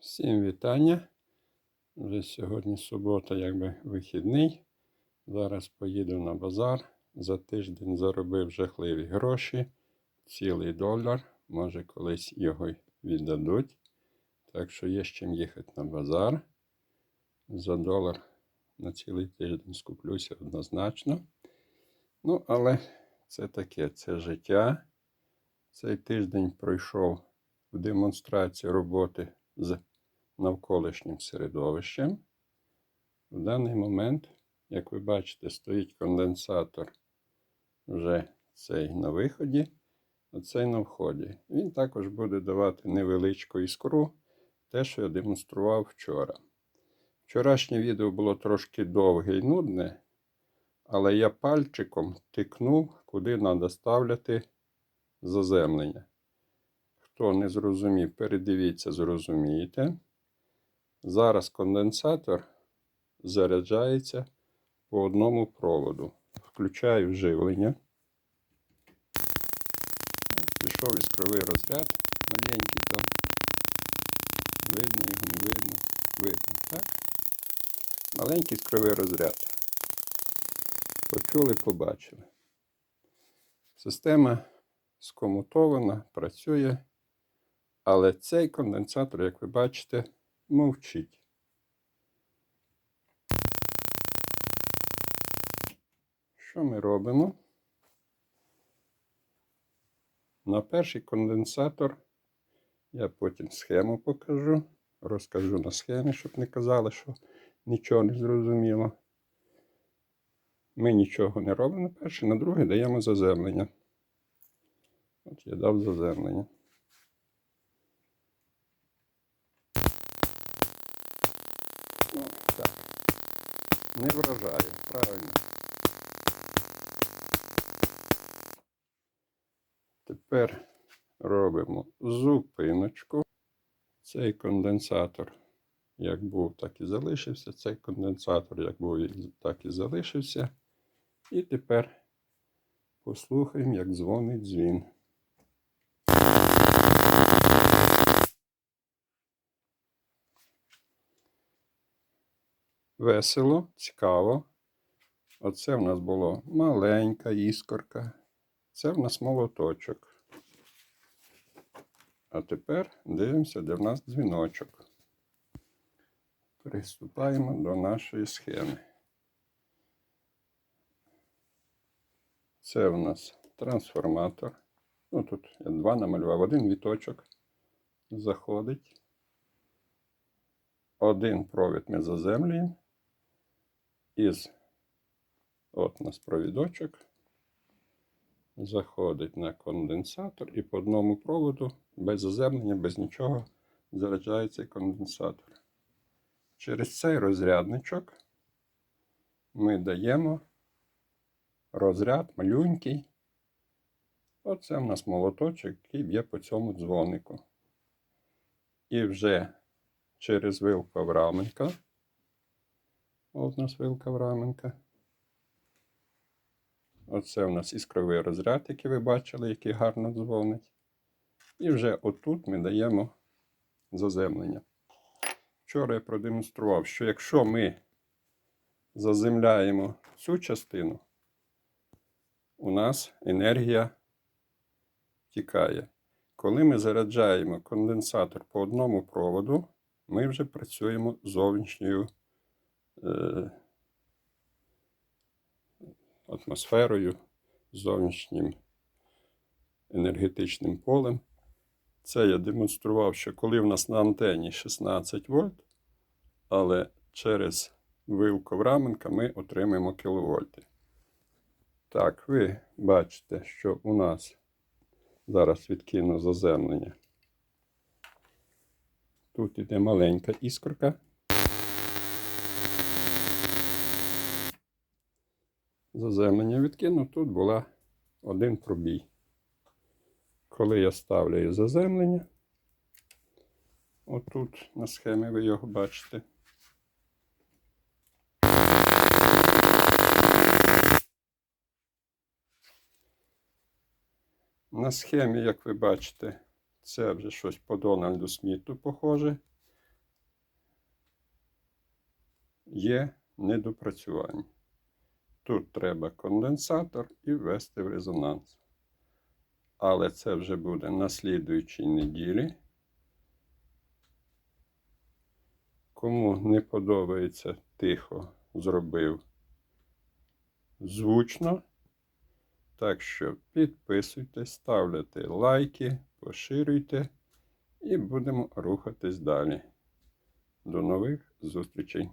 Всім вітання. Вже сьогодні субота, якби вихідний. Зараз поїду на базар. За тиждень заробив жахливі гроші. Цілий долар. Може, колись його віддадуть. Так що є з чим їхати на базар. За долар на цілий тиждень скуплюся однозначно. Ну, але це таке, це життя. Цей тиждень пройшов в демонстрації роботи з навколишнім середовищем. В даний момент, як ви бачите, стоїть конденсатор вже цей на виході, а цей на вході. Він також буде давати невеличку іскру, те, що я демонстрував вчора. Вчорашнє відео було трошки довге і нудне, але я пальчиком тикнув, куди треба ставляти заземлення. Хто не зрозумів, передивіться, зрозумієте. Зараз конденсатор заряджається по одному проводу. Включаю живлення. Пішов іскровий розряд. Маленький там. Видно його, не видно. Видно, так? Маленький іскровий розряд. Почули, побачили. Система скомутована, працює. Але цей конденсатор, як ви бачите, мовчить. Що ми робимо? На перший конденсатор я потім схему покажу, розкажу на схемі, щоб не казали, що нічого не зрозуміло. Ми нічого не робимо на перший, на другий даємо заземлення. От я дав заземлення. Ну, так. Не вражає, правильно. Тепер робимо зупиночку. Цей конденсатор, як був, так і залишився. Цей конденсатор, як був, так і залишився. І тепер послухаємо, як дзвонить дзвін. Весело, цікаво. Оце в нас було маленька іскорка. Це в нас молоточок. А тепер дивимося, де в нас дзвіночок. Приступаємо до нашої схеми. Це в нас трансформатор. Ну, тут я два намалював. Один віточок заходить. Один провід ми заземлюємо. Із от у нас провідочок. Заходить на конденсатор і по одному проводу без заземлення, без нічого заряджається конденсатор. Через цей розрядничок ми даємо розряд малюнький. Оце в нас молоточок, який б'є по цьому дзвонику. І вже через вилку Авраменка. От у нас вилка Авраменка. Оце у нас іскровий розряд, який ви бачили, який гарно дзвонить. І вже отут ми даємо заземлення. Вчора я продемонстрував, що якщо ми заземляємо цю частину, у нас енергія тікає. Коли ми заряджаємо конденсатор по одному проводу, ми вже працюємо зовнішньою атмосферою, зовнішнім енергетичним полем. Це я демонстрував, що коли в нас на антені 16 вольт, але через вилку Враменка ми отримаємо кіловольти. Так, ви бачите, що у нас зараз відкину заземлення. Тут іде маленька іскорка. Заземлення відкину, тут була один пробій. Коли я ставлю заземлення, отут на схемі ви його бачите. На схемі, як ви бачите, це вже щось по Дональду Сміту похоже. є недопрацювання. Тут треба конденсатор і ввести в резонанс. Але це вже буде на слідуючій неділі. Кому не подобається тихо, зробив звучно. Так що підписуйтесь, ставляйте лайки, поширюйте і будемо рухатись далі. До нових зустрічей!